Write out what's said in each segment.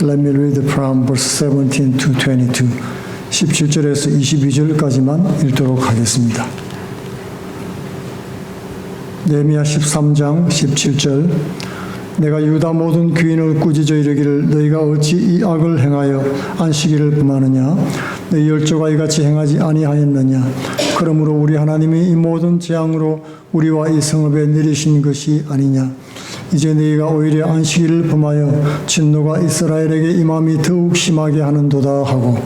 Let me read from verse 17 to 22. 17절에서 22절까지만 읽도록 하겠습니다. 네미야 13장 17절 내가 유다 모든 귀인을 꾸짖어 이르기를 너희가 어찌 이 악을 행하여 안식일을 범하느냐 너희 열조가 이같이 행하지 아니하였느냐 그러므로 우리 하나님이 이 모든 재앙으로 우리와 이 성읍에 내리신 것이 아니냐 이제 너희가 오히려 안식일을 범하여 진노가 이스라엘에게 임함이 더욱 심하게 하는도다 하고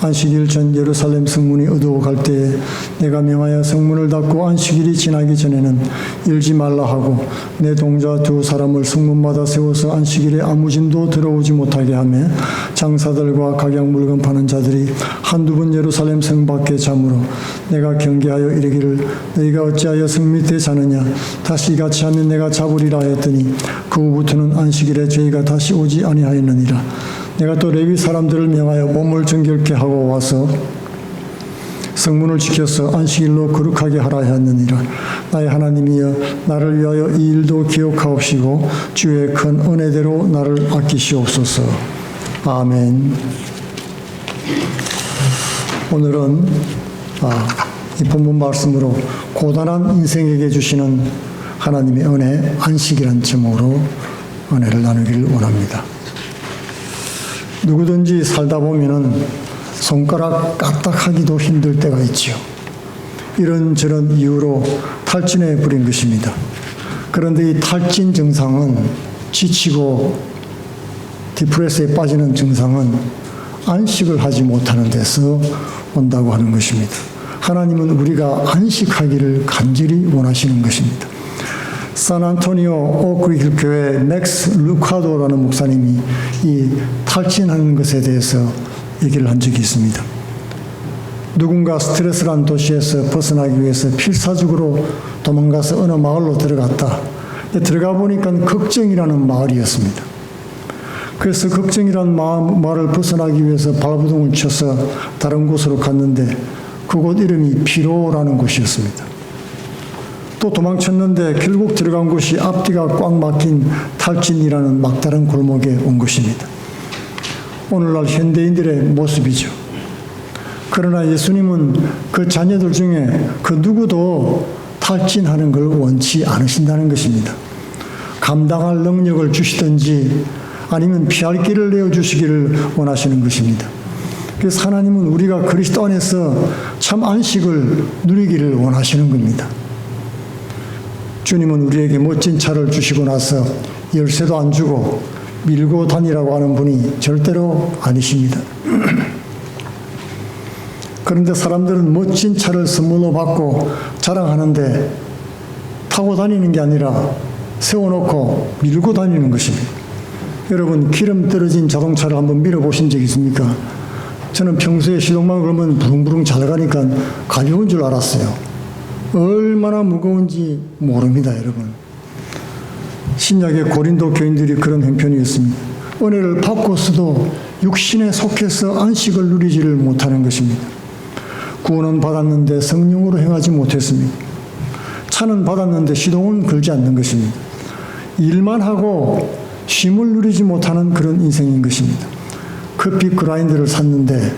안식일 전 예루살렘 성문이 어두워 갈 때에 내가 명하여 성문을 닫고 안식일이 지나기 전에는 일지 말라 하고 내 동자 두 사람을 성문마다 세워서 안식일에 아무 진도 들어오지 못하게 하며 장사들과 각양 물건 파는 자들이 한두 번 예루살렘 성 밖에 잠으로 내가 경계하여 이르기를 너희가 어찌하여 성 밑에 자느냐? 다시 같이 하면 내가 잡으리라 하였더니 그 후부터는 안식일에 저희가 다시 오지 아니하였느니라 내가 또 레위 사람들을 명하여 몸을 정결케 하고 와서 성문을 지켜서 안식일로 거룩하게 하라 하였느니라. 나의 하나님이여 나를 위하여 이 일도 기억하옵시고 주의 큰 은혜대로 나를 아끼시옵소서. 아멘. 오늘은 아, 이 본문 말씀으로 고단한 인생에게 주시는 하나님의 은혜 안식이란 제목으로 은혜를 나누기를 원합니다. 누구든지 살다 보면은 손가락 까딱하기도 힘들 때가 있지요. 이런저런 이유로 탈진해 버린 것입니다. 그런데 이 탈진 증상은 지치고 디프레스에 빠지는 증상은 안식을 하지 못하는 데서 온다고 하는 것입니다. 하나님은 우리가 안식하기를 간절히 원하시는 것입니다. 산안토니오 오크힐 교회 맥스 루카도라는 목사님이 이 탈진하는 것에 대해서 얘기를 한 적이 있습니다. 누군가 스트레스란 도시에서 벗어나기 위해서 필사적으로 도망가서 어느 마을로 들어갔다. 들어가 보니까 걱정이라는 마을이었습니다. 그래서 걱정이란 마음, 말을 벗어나기 위해서 발부둥을 쳐서 다른 곳으로 갔는데 그곳 이름이 피로라는 곳이었습니다. 또 도망쳤는데 결국 들어간 곳이 앞뒤가 꽉 막힌 탈진이라는 막다른 골목에 온 것입니다. 오늘날 현대인들의 모습이죠. 그러나 예수님은 그 자녀들 중에 그 누구도 탈진하는 걸 원치 않으신다는 것입니다. 감당할 능력을 주시든지 아니면 피할 길을 내어 주시기를 원하시는 것입니다. 그래서 하나님은 우리가 그리스도 안에서 참 안식을 누리기를 원하시는 겁니다. 주님은 우리에게 멋진 차를 주시고 나서 열쇠도 안 주고 밀고 다니라고 하는 분이 절대로 아니십니다. 그런데 사람들은 멋진 차를 선물로 받고 자랑하는데 타고 다니는 게 아니라 세워놓고 밀고 다니는 것입니다. 여러분 기름 떨어진 자동차를 한번 밀어보신 적 있습니까? 저는 평소에 시동만 걸면 부릉부릉 잘 가니까 가벼운 줄 알았어요. 얼마나 무거운지 모릅니다, 여러분. 신약의 고린도 교인들이 그런 형편이 있습니다. 은혜를 받고서도 육신에 속해서 안식을 누리지를 못하는 것입니다. 구원은 받았는데 성령으로 행하지 못했습니다. 차는 받았는데 시동은 걸지 않는 것입니다. 일만 하고 쉼을 누리지 못하는 그런 인생인 것입니다. 커피 그라인더를 샀는데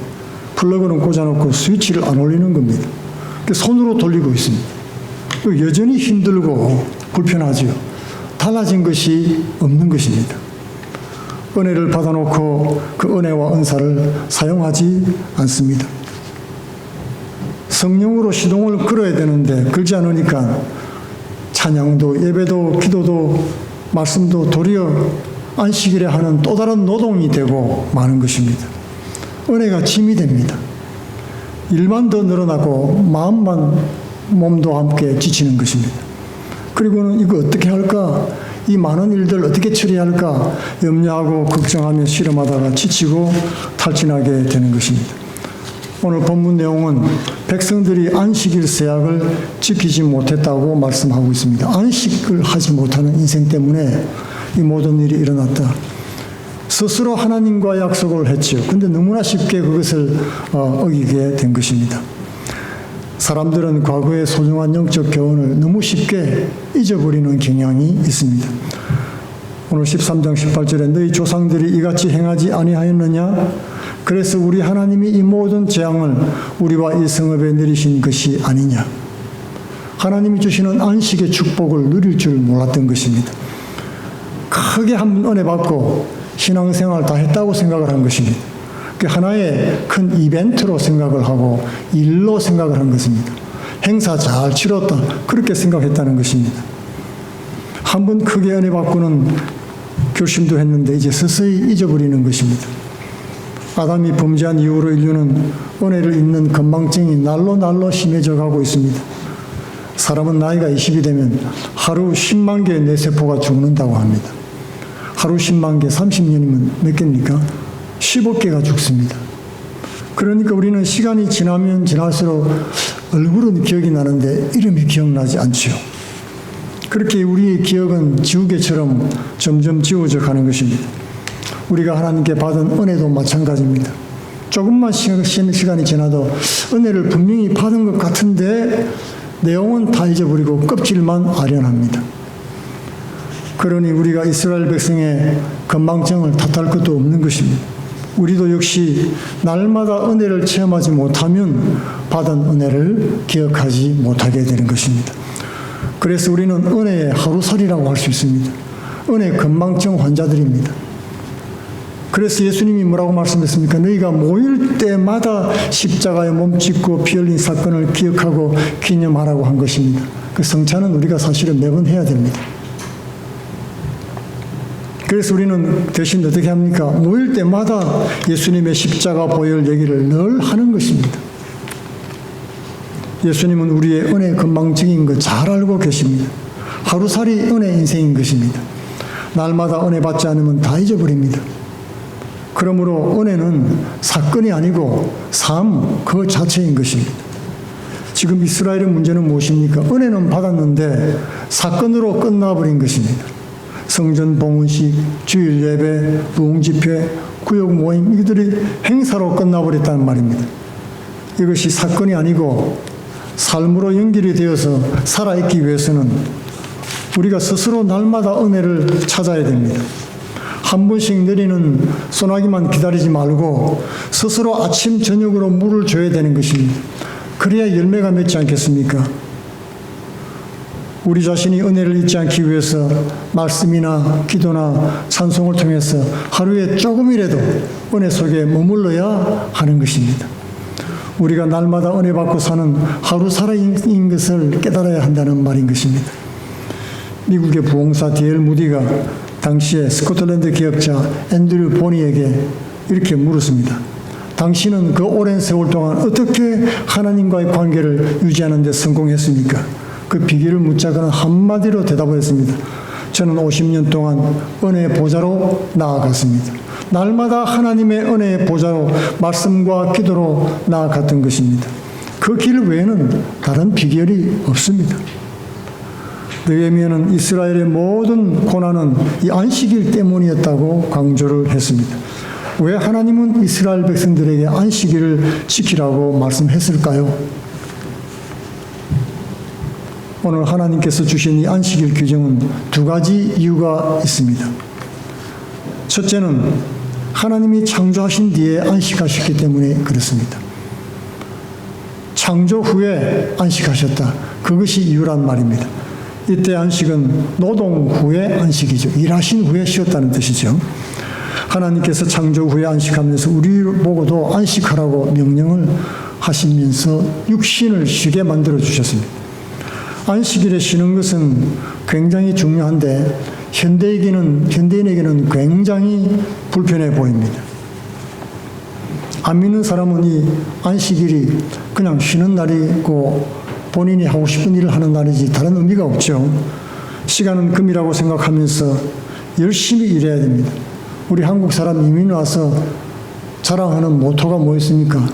플러그는 꽂아놓고 스위치를 안 올리는 겁니다. 손으로 돌리고 있습니다. 여전히 힘들고 불편하지요. 달라진 것이 없는 것입니다. 은혜를 받아놓고 그 은혜와 은사를 사용하지 않습니다. 성령으로 시동을 끌어야 되는데 끌지 않으니까 찬양도 예배도 기도도 말씀도 도리어 안식일에 하는 또 다른 노동이 되고 마는 것입니다. 은혜가 짐이 됩니다. 일만 더 늘어나고 마음만 몸도 함께 지치는 것입니다. 그리고는 이거 어떻게 할까? 이 많은 일들 어떻게 처리할까? 염려하고 걱정하며 실험하다가 지치고 탈진하게 되는 것입니다. 오늘 본문 내용은 백성들이 안식일 세약을 지키지 못했다고 말씀하고 있습니다. 안식을 하지 못하는 인생 때문에 이 모든 일이 일어났다. 스스로 하나님과 약속을 했죠. 근데 너무나 쉽게 그것을 어, 어기게 된 것입니다. 사람들은 과거의 소중한 영적 교훈을 너무 쉽게 잊어버리는 경향이 있습니다. 오늘 13장 18절에 너희 조상들이 이같이 행하지 아니하였느냐? 그래서 우리 하나님이 이 모든 재앙을 우리와 이 성읍에 내리신 것이 아니냐? 하나님이 주시는 안식의 축복을 누릴 줄 몰랐던 것입니다. 크게 한번 은혜 받고 신앙생활 다 했다고 생각을 한 것입니다. 그 하나의 큰 이벤트로 생각을 하고 일로 생각을 한 것입니다. 행사 잘 치렀다 그렇게 생각했다는 것입니다. 한 번 크게 은혜 받고는 결심도 했는데 이제 서서히 잊어버리는 것입니다. 아담이 범죄한 이후로 인류는 은혜를 잊는 건망증이 날로 날로 심해져 가고 있습니다. 사람은 나이가 20이 되면 하루 10만 개의 뇌세포가 죽는다고 합니다. 하루 10만 개, 30년이면 몇 개입니까? 15개가 죽습니다. 그러니까 우리는 시간이 지나면 지날수록 얼굴은 기억이 나는데 이름이 기억나지 않지요. 그렇게 우리의 기억은 지우개처럼 점점 지워져 가는 것입니다. 우리가 하나님께 받은 은혜도 마찬가지입니다. 조금만 시간이 지나도 은혜를 분명히 받은 것 같은데 내용은 다 잊어버리고 껍질만 아련합니다. 그러니 우리가 이스라엘 백성의 건망증을 탓할 것도 없는 것입니다. 우리도 역시 날마다 은혜를 체험하지 못하면 받은 은혜를 기억하지 못하게 되는 것입니다. 그래서 우리는 은혜의 하루살이라고 할 수 있습니다. 은혜 건망증 환자들입니다. 그래서 예수님이 뭐라고 말씀했습니까? 너희가 모일 때마다 십자가에 몸짓고 피 흘린 사건을 기억하고 기념하라고 한 것입니다. 그 성찬은 우리가 사실은 매번 해야 됩니다. 그래서 우리는 대신 어떻게 합니까? 모일 때마다 예수님의 십자가 보혈 얘기를 늘 하는 것입니다. 예수님은 우리의 은혜 건망증인 거잘 알고 계십니다. 하루살이 은혜 인생인 것입니다. 날마다 은혜 받지 않으면 다 잊어버립니다. 그러므로 은혜는 사건이 아니고 삶 그 자체인 것입니다. 지금 이스라엘의 문제는 무엇입니까? 은혜는 받았는데 사건으로 끝나버린 것입니다. 성전 봉헌식, 주일 예배, 부흥 집회, 구역 모임 이들이 행사로 끝나버렸다는 말입니다. 이것이 사건이 아니고 삶으로 연결이 되어서 살아있기 위해서는 우리가 스스로 날마다 은혜를 찾아야 됩니다. 한 번씩 내리는 소나기만 기다리지 말고 스스로 아침 저녁으로 물을 줘야 되는 것입니다. 그래야 열매가 맺지 않겠습니까? 우리 자신이 은혜를 잊지 않기 위해서 말씀이나 기도나 찬송을 통해서 하루에 조금이라도 은혜 속에 머물러야 하는 것입니다. 우리가 날마다 은혜 받고 사는 하루 살아인 것을 깨달아야 한다는 말인 것입니다. 미국의 부흥사 디엘 무디가 당시에 스코틀랜드 기업자 앤드류 보니에게 이렇게 물었습니다. 당신은 그 오랜 세월 동안 어떻게 하나님과의 관계를 유지하는 데 성공했습니까? 그 비결을 묻자고는 한마디로 대답을 했습니다. 저는 50년 동안 은혜의 보좌로 나아갔습니다. 날마다 하나님의 은혜의 보좌로 말씀과 기도로 나아갔던 것입니다. 그 길 외에는 다른 비결이 없습니다. 느헤미야는 이스라엘의 모든 고난은 이 안식일 때문이었다고 강조를 했습니다. 왜 하나님은 이스라엘 백성들에게 안식일을 지키라고 말씀했을까요? 오늘 하나님께서 주신 이 안식일 규정은 두 가지 이유가 있습니다. 첫째는 하나님이 창조하신 뒤에 안식하셨기 때문에 그렇습니다. 창조 후에 안식하셨다. 그것이 이유란 말입니다. 이때 안식은 노동 후에 안식이죠. 일하신 후에 쉬었다는 뜻이죠. 하나님께서 창조 후에 안식하면서 우리 보고도 안식하라고 명령을 하시면서 육신을 쉬게 만들어 주셨습니다. 안식일에 쉬는 것은 굉장히 중요한데 현대에게는 현대인에게는 굉장히 불편해 보입니다. 안 믿는 사람은 이 안식일이 그냥 쉬는 날이고 본인이 하고 싶은 일을 하는 날이지 다른 의미가 없죠. 시간은 금이라고 생각하면서 열심히 일해야 됩니다. 우리 한국 사람 이민 와서 자랑하는 모토가 뭐였습니까?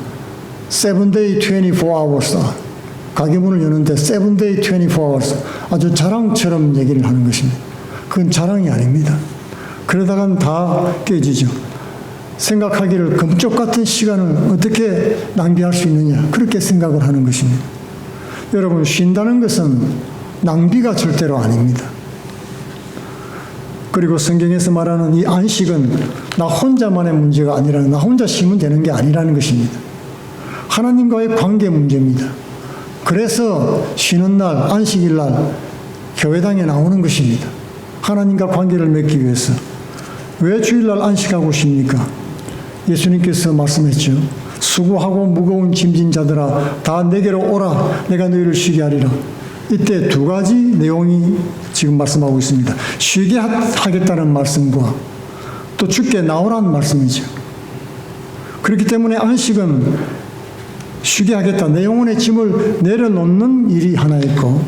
Seven day 24 hours. 가게 문을 여는데 seven day 24 hours. 아주 자랑처럼 얘기를 하는 것입니다. 그건 자랑이 아닙니다. 그러다간 다 깨지죠. 생각하기를 금쪽 같은 시간을 어떻게 낭비할 수 있느냐. 그렇게 생각을 하는 것입니다. 여러분, 쉰다는 것은 낭비가 절대로 아닙니다. 그리고 성경에서 말하는 이 안식은 나 혼자만의 문제가 아니라 나 혼자 쉬면 되는 게 아니라는 것입니다. 하나님과의 관계 문제입니다. 그래서 쉬는 날, 안식일 날 교회당에 나오는 것입니다. 하나님과 관계를 맺기 위해서. 왜 주일날 안식하고 쉽니까? 예수님께서 말씀했죠. 수고하고 무거운 짐진 자들아 다 내게로 오라 내가 너희를 쉬게 하리라. 이때 두 가지 내용이 지금 말씀하고 있습니다. 쉬게 하- 하겠다는 말씀과 또 죽게 나오라는 말씀이죠. 그렇기 때문에 안식은 쉬게 하겠다. 내 영혼의 짐을 내려놓는 일이 하나 있고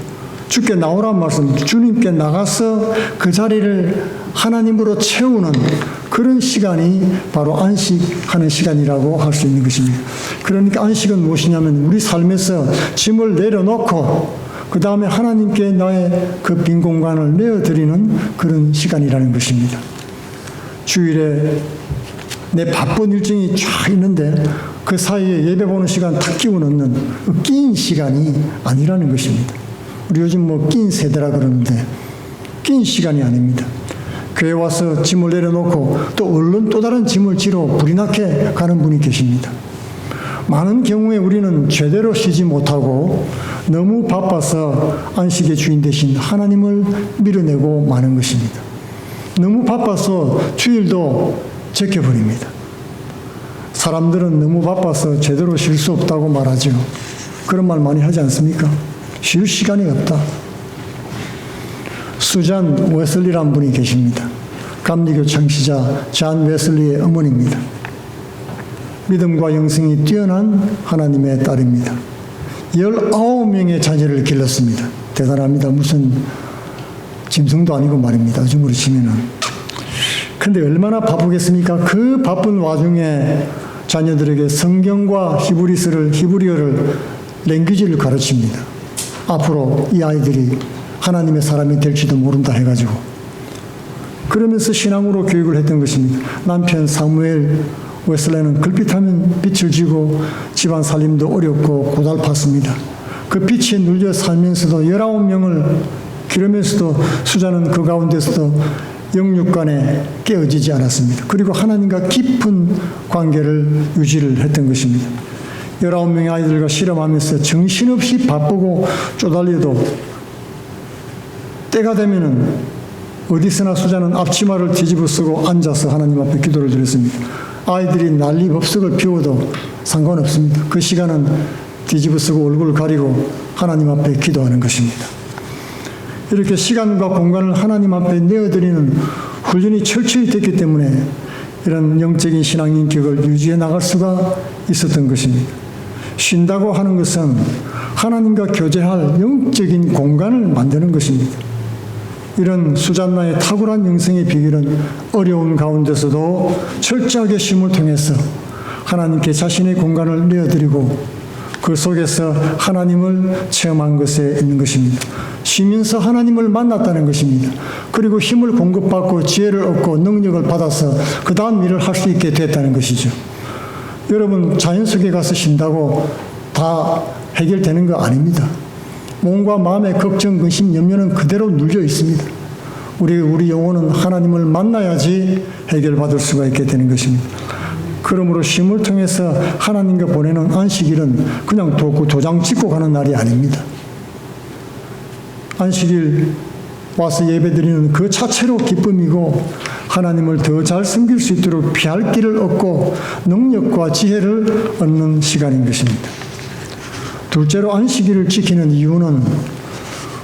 주께 나오란 말씀, 주님께 나가서 그 자리를 하나님으로 채우는 그런 시간이 바로 안식하는 시간이라고 할 수 있는 것입니다. 그러니까 안식은 무엇이냐면 우리 삶에서 짐을 내려놓고 그 다음에 하나님께 나의 그 빈 공간을 내어드리는 그런 시간이라는 것입니다. 주일에 내 바쁜 일정이 쫙 있는데 그 사이에 예배 보는 시간 탁 끼워 넣는 그낀 시간이 아니라는 것입니다. 우리 요즘 뭐낀 세대라 그러는데 낀 시간이 아닙니다. 교회 와서 짐을 내려놓고 또 얼른 또 다른 짐을 지러 불이 나게 가는 분이 계십니다. 많은 경우에 우리는 제대로 쉬지 못하고 너무 바빠서 안식의 주인 대신 하나님을 밀어내고 마는 것입니다. 너무 바빠서 주일도 제껴버립니다. 사람들은 너무 바빠서 제대로 쉴 수 없다고 말하죠. 그런 말 많이 하지 않습니까? 쉴 시간이 없다. 수잔 웨슬리란 분이 계십니다. 감리교 창시자 잔 웨슬리의 어머니입니다. 믿음과 영성이 뛰어난 하나님의 딸입니다. 19명의 자녀를 길렀습니다. 대단합니다. 무슨 짐승도 아니고 말입니다. 요즘으로 치면은. 근데 얼마나 바쁘겠습니까? 그 바쁜 와중에 자녀들에게 성경과 히브리스를, 히브리어를, 랭귀지를 가르칩니다. 앞으로 이 아이들이 하나님의 사람이 될지도 모른다 해가지고. 그러면서 신앙으로 교육을 했던 것입니다. 남편 사무엘 웨슬레는 글빛하면 빛을 지고 집안 살림도 어렵고 고달팠습니다. 그 빛에 눌려 살면서도 19명을 기르면서도 수자는 그 가운데서도 영육간에 깨어지지 않았습니다. 그리고 하나님과 깊은 관계를 유지를 했던 것입니다. 19명의 아이들과 실험하면서 정신없이 바쁘고 쪼달려도 때가 되면은 어디서나 수자는 앞치마를 뒤집어 쓰고 앉아서 하나님 앞에 기도를 드렸습니다. 아이들이 난리 법석을 피워도 상관없습니다. 그 시간은 뒤집어 쓰고 얼굴 가리고 하나님 앞에 기도하는 것입니다. 이렇게 시간과 공간을 하나님 앞에 내어드리는 훈련이 철저히 됐기 때문에 이런 영적인 신앙 인격을 유지해 나갈 수가 있었던 것입니다. 쉰다고 하는 것은 하나님과 교제할 영적인 공간을 만드는 것입니다. 이런 수잔나의 탁월한 영성의 비결은 어려운 가운데서도 철저하게 쉼을 통해서 하나님께 자신의 공간을 내어드리고 그 속에서 하나님을 체험한 것에 있는 것입니다. 쉬면서 하나님을 만났다는 것입니다. 그리고 힘을 공급받고 지혜를 얻고 능력을 받아서 그 다음 일을 할 수 있게 됐다는 것이죠. 여러분 자연 속에 가서 쉰다고 다 해결되는 거 아닙니다. 몸과 마음의 걱정, 근심, 염려는 그대로 눌려 있습니다. 우리 우리 영혼은 하나님을 만나야지 해결받을 수가 있게 되는 것입니다. 그러므로 쉼을 통해서 하나님과 보내는 안식일은 그냥 도, 도장 찍고 가는 날이 아닙니다. 안식일 와서 예배드리는 그 자체로 기쁨이고 하나님을 더 잘 섬길 수 있도록 피할 길을 얻고 능력과 지혜를 얻는 시간인 것입니다. 둘째로 안식일을 지키는 이유는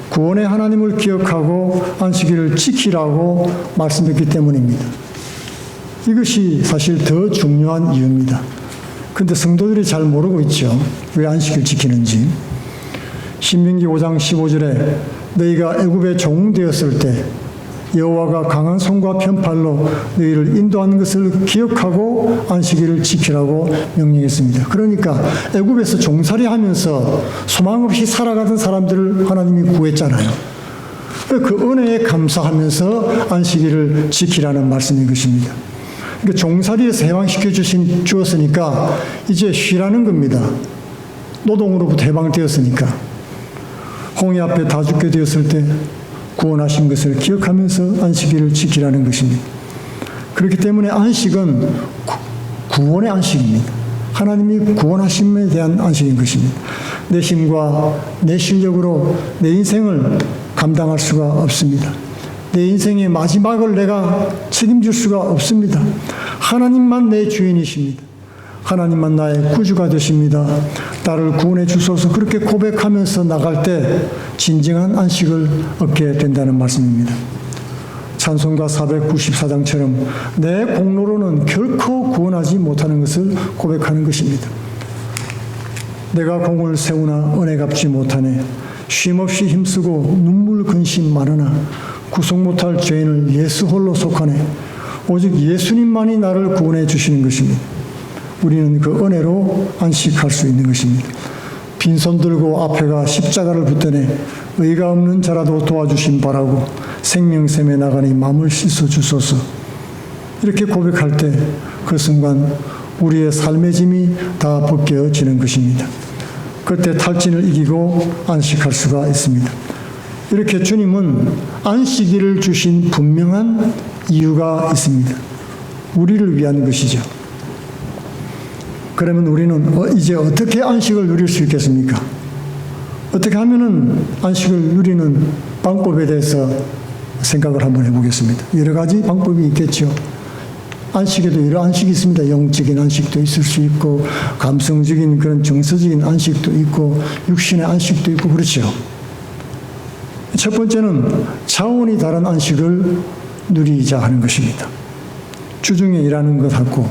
구원의 하나님을 기억하고 안식일을 지키라고 말씀했기 때문입니다. 이것이 사실 더 중요한 이유입니다. 근데 성도들이 잘 모르고 있죠. 왜 안식일 지키는지. 신명기 5장 15절에 너희가 애굽에 종되었을 때 여호와가 강한 손과 편팔로 너희를 인도하는 것을 기억하고 안식일을 지키라고 명령했습니다. 그러니까 애굽에서 종살이하면서 소망 없이 살아가던 사람들을 하나님이 구했잖아요. 그 은혜에 감사하면서 안식일을 지키라는 말씀인 것입니다. 그러니까 종살이에서 해방시켜 주신 주었으니까 이제 쉬라는 겁니다. 노동으로부터 해방되었으니까 홍해 앞에 다 죽게 되었을 때 구원하신 것을 기억하면서 안식일을 지키라는 것입니다. 그렇기 때문에 안식은 구- 구원의 안식입니다. 하나님이 구원하심에 대한 안식인 것입니다. 내 힘과 내 실력으로 내 인생을 감당할 수가 없습니다. 내 인생의 마지막을 내가 책임질 수가 없습니다. 하나님만 내 주인이십니다. 하나님만 나의 구주가 되십니다. 나를 구원해 주소서 그렇게 고백하면서 나갈 때 진정한 안식을 얻게 된다는 말씀입니다. 찬송가 494장처럼 내 공로로는 결코 구원하지 못하는 것을 고백하는 것입니다. 내가 공을 세우나 은혜 갚지 못하네 쉼없이 힘쓰고 눈물 근심 많으나 구속 못할 죄인을 예수 홀로 속하네 오직 예수님만이 나를 구원해 주시는 것입니다. 우리는 그 은혜로 안식할 수 있는 것입니다. 빈손 들고 앞에가 십자가를 붙드네 의가 없는 자라도 도와주심 바라고 생명샘에 나가니 마음을 씻어 주소서 이렇게 고백할 때 그 순간 우리의 삶의 짐이 다 벗겨지는 것입니다. 그때 탈진을 이기고 안식할 수가 있습니다. 이렇게 주님은 안식일을 주신 분명한 이유가 있습니다. 우리를 위한 것이죠. 그러면 우리는 어, 이제 어떻게 안식을 누릴 수 있겠습니까? 어떻게 하면은 안식을 누리는 방법에 대해서 생각을 한번 해보겠습니다. 여러 가지 방법이 있겠죠. 안식에도 여러 안식이 있습니다. 영적인 안식도 있을 수 있고, 감성적인 그런 정서적인 안식도 있고, 육신의 안식도 있고, 그렇죠. 첫 번째는 차원이 다른 안식을 누리자 하는 것입니다. 주중에 일하는 것하고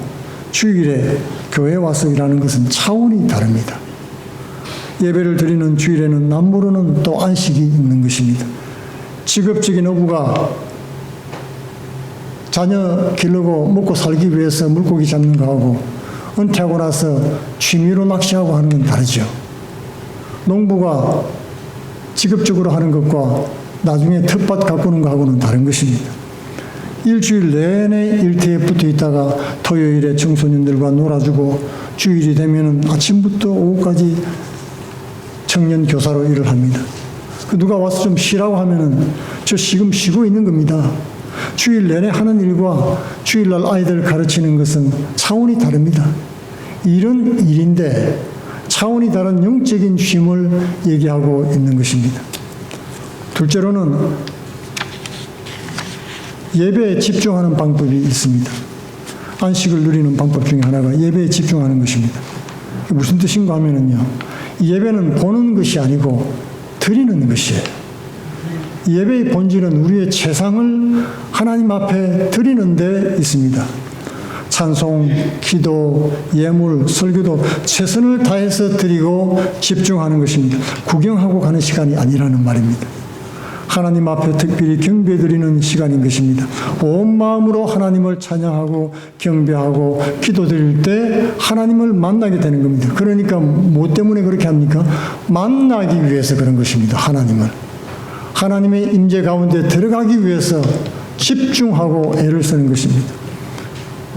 주일에 교회 와서 일하는 것은 차원이 다릅니다. 예배를 드리는 주일에는 남모르는 또 안식이 있는 것입니다. 직업적인 어부가 자녀 기르고 먹고 살기 위해서 물고기 잡는 거하고 은퇴하고 나서 취미로 낚시하고 하는 건 다르죠. 농부가 직업적으로 하는 것과 나중에 텃밭 가꾸는 거하고는 다른 것입니다. 일주일 내내 일터에 붙어 있다가 토요일에 청소년들과 놀아주고 주일이 되면 아침부터 오후까지 청년 교사로 일을 합니다. 그 누가 와서 좀 쉬라고 하면은 저 지금 쉬고 있는 겁니다. 주일 내내 하는 일과 주일날 아이들 가르치는 것은 차원이 다릅니다. 일은 일인데 차원이 다른 영적인 쉼을 얘기하고 있는 것입니다. 둘째로는 예배에 집중하는 방법이 있습니다. 안식을 누리는 방법 중에 하나가 예배에 집중하는 것입니다. 무슨 뜻인가 하면은요, 예배는 보는 것이 아니고 드리는 것이에요. 예배의 본질은 우리의 최상을 하나님 앞에 드리는 데 있습니다. 찬송, 기도, 예물, 설교도 최선을 다해서 드리고 집중하는 것입니다. 구경하고 가는 시간이 아니라는 말입니다. 하나님 앞에 특별히 경배 드리는 시간인 것입니다. 온 마음으로 하나님을 찬양하고 경배하고 기도 드릴 때 하나님을 만나게 되는 겁니다. 그러니까 뭐 때문에 그렇게 합니까? 만나기 위해서 그런 것입니다. 하나님을. 하나님의 임재 가운데 들어가기 위해서 집중하고 애를 쓰는 것입니다.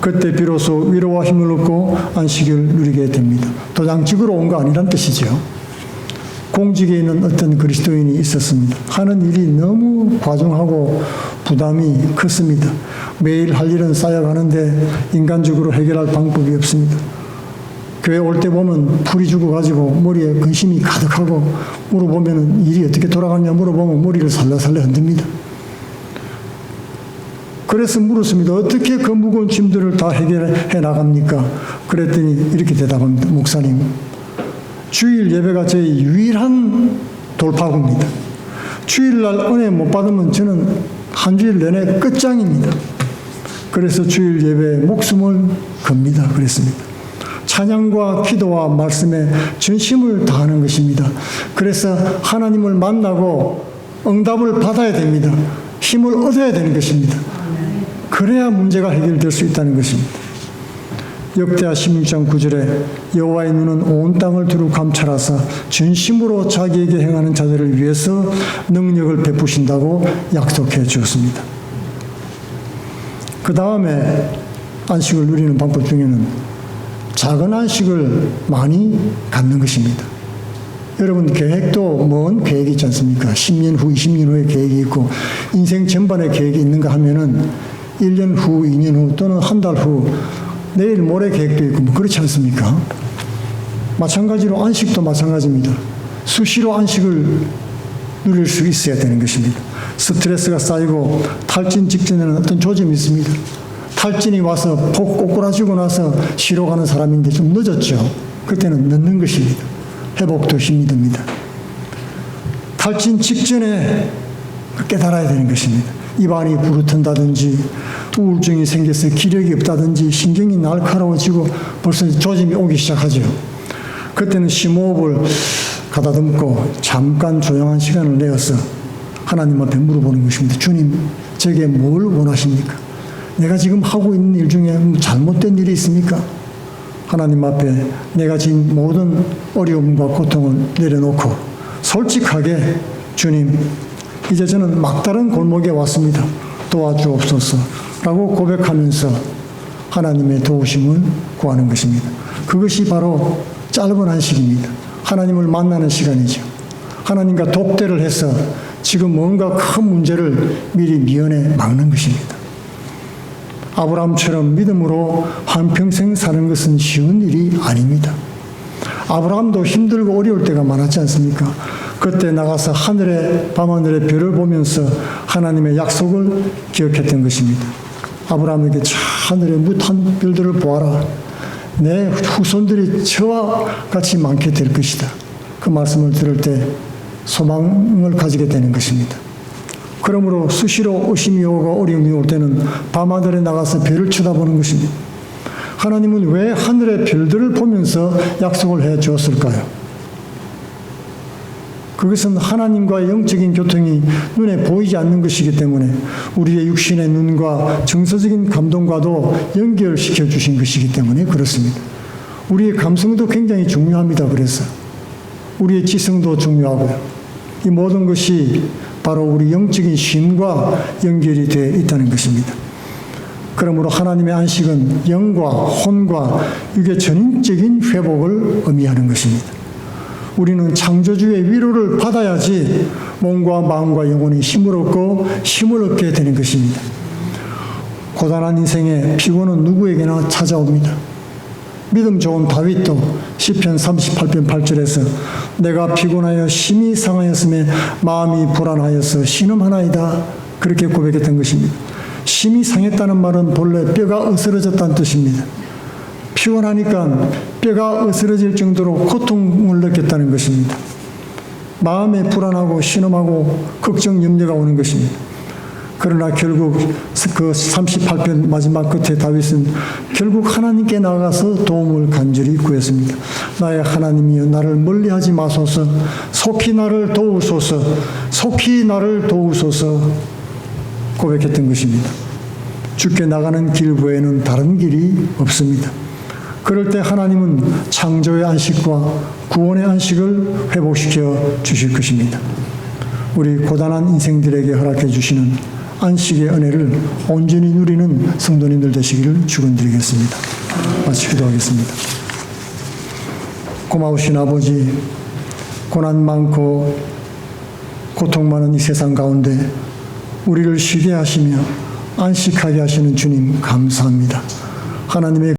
그때 비로소 위로와 힘을 얻고 안식을 누리게 됩니다. 도장직으로 온거 아니란 뜻이죠. 공직에 있는 어떤 그리스도인이 있었습니다. 하는 일이 너무 과중하고 부담이 컸습니다. 매일 할 일은 쌓여가는데 인간적으로 해결할 방법이 없습니다. 교회 올 때 보면 풀이 죽어가지고 머리에 근심이 가득하고 물어보면 일이 어떻게 돌아가냐 물어보면 머리를 살라살라 흔듭니다. 그래서 물었습니다. 어떻게 그 무거운 짐들을 다 해결해 나갑니까? 그랬더니 이렇게 대답합니다. 목사님, 주일 예배가 제 유일한 돌파구입니다. 주일날 은혜 못 받으면 저는 한 주일 내내 끝장입니다. 그래서 주일 예배에 목숨을 겁니다. 그랬습니다. 찬양과 기도와 말씀에 전심을 다하는 것입니다. 그래서 하나님을 만나고 응답을 받아야 됩니다. 힘을 얻어야 되는 것입니다. 그래야 문제가 해결될 수 있다는 것입니다. 역대하 16장 9절에 여호와의 눈은 온 땅을 두루 감찰하사 전심으로 자기에게 행하는 자들을 위해서 능력을 베푸신다고 약속해 주었습니다. 그 다음에 안식을 누리는 방법 중에는 작은 안식을 많이 갖는 것입니다. 여러분 계획도 먼 계획이 있지 않습니까? 10년 후, 20년 후에 계획이 있고 인생 전반에 계획이 있는가 하면은 1년 후, 2년 후 또는 한 달 후 내일 모레 계획도 있고 뭐 그렇지 않습니까? 마찬가지로 안식도 마찬가지입니다. 수시로 안식을 누릴 수 있어야 되는 것입니다. 스트레스가 쌓이고 탈진 직전에는 어떤 조짐이 있습니다. 탈진이 와서 복 꼬꾸라지고 나서 쉬러 가는 사람인데 좀 늦었죠. 그때는 늦는 것입니다. 회복도 힘이 듭니다. 탈진 직전에 깨달아야 되는 것입니다. 입안이 부르튼다든지 우울증이 생겨서 기력이 없다든지 신경이 날카로워지고 벌써 조짐이 오기 시작하죠. 그때는 심호흡을 가다듬고 잠깐 조용한 시간을 내어서 하나님 앞에 물어보는 것입니다. 주님, 제게 뭘 원하십니까? 내가 지금 하고 있는 일 중에 잘못된 일이 있습니까? 하나님 앞에 내가 지금 모든 어려움과 고통을 내려놓고 솔직하게 주님, 이제 저는 막다른 골목에 왔습니다. 도와주옵소서. 라고 고백하면서 하나님의 도우심을 구하는 것입니다. 그것이 바로 짧은 안식입니다. 하나님을 만나는 시간이죠. 하나님과 독대를 해서 지금 뭔가 큰 문제를 미리 미연에 막는 것입니다. 아브라함처럼 믿음으로 한평생 사는 것은 쉬운 일이 아닙니다. 아브라함도 힘들고 어려울 때가 많았지 않습니까? 그때 나가서 하늘에 밤하늘의 별을 보면서 하나님의 약속을 기억했던 것입니다. 아브라함에게 저 하늘의 무탄 별들을 보아라. 내 후손들이 저와 같이 많게 될 것이다. 그 말씀을 들을 때 소망을 가지게 되는 것입니다. 그러므로 수시로 의심이 오고 어려움이 올 때는 밤하늘에 나가서 별을 쳐다보는 것입니다. 하나님은 왜 하늘의 별들을 보면서 약속을 해 주었을까요? 그것은 하나님과의 영적인 교통이 눈에 보이지 않는 것이기 때문에 우리의 육신의 눈과 정서적인 감동과도 연결시켜 주신 것이기 때문에 그렇습니다. 우리의 감성도 굉장히 중요합니다. 그래서 우리의 지성도 중요하고요. 이 모든 것이 바로 우리 영적인 쉼과 연결이 되어 있다는 것입니다. 그러므로 하나님의 안식은 영과 혼과 육의 전인적인 회복을 의미하는 것입니다. 우리는 창조주의 위로를 받아야지 몸과 마음과 영혼이 힘을 얻고 힘을 얻게 되는 것입니다. 고단한 인생에 피곤은 누구에게나 찾아옵니다. 믿음 좋은 다윗도 시편 38편 8절에서 내가 피곤하여 심히 상하였음에 마음이 불안하여서 신음하나이다 그렇게 고백했던 것입니다. 심히 상했다는 말은 본래 뼈가 으스러졌다는 뜻입니다. 피곤하니까 뼈가 으스러질 정도로 고통을 느꼈다는 것입니다. 마음에 불안하고 신음하고 걱정 염려가 오는 것입니다. 그러나 결국 그 38편 마지막 끝에 다윗은 결국 하나님께 나가서 도움을 간절히 구했습니다. 나의 하나님이여 나를 멀리하지 마소서 속히 나를 도우소서 속히 나를 도우소서 고백했던 것입니다. 죽게 나가는 길 외에는 다른 길이 없습니다. 그럴 때 하나님은 창조의 안식과 구원의 안식을 회복시켜 주실 것입니다. 우리 고단한 인생들에게 허락해 주시는 안식의 은혜를 온전히 누리는 성도님들 되시기를 축원드리겠습니다. 마치 기도하겠습니다. 고마우신 아버지, 고난 많고 고통 많은 이 세상 가운데 우리를 쉬게 하시며 안식하게 하시는 주님 감사합니다. 하나님의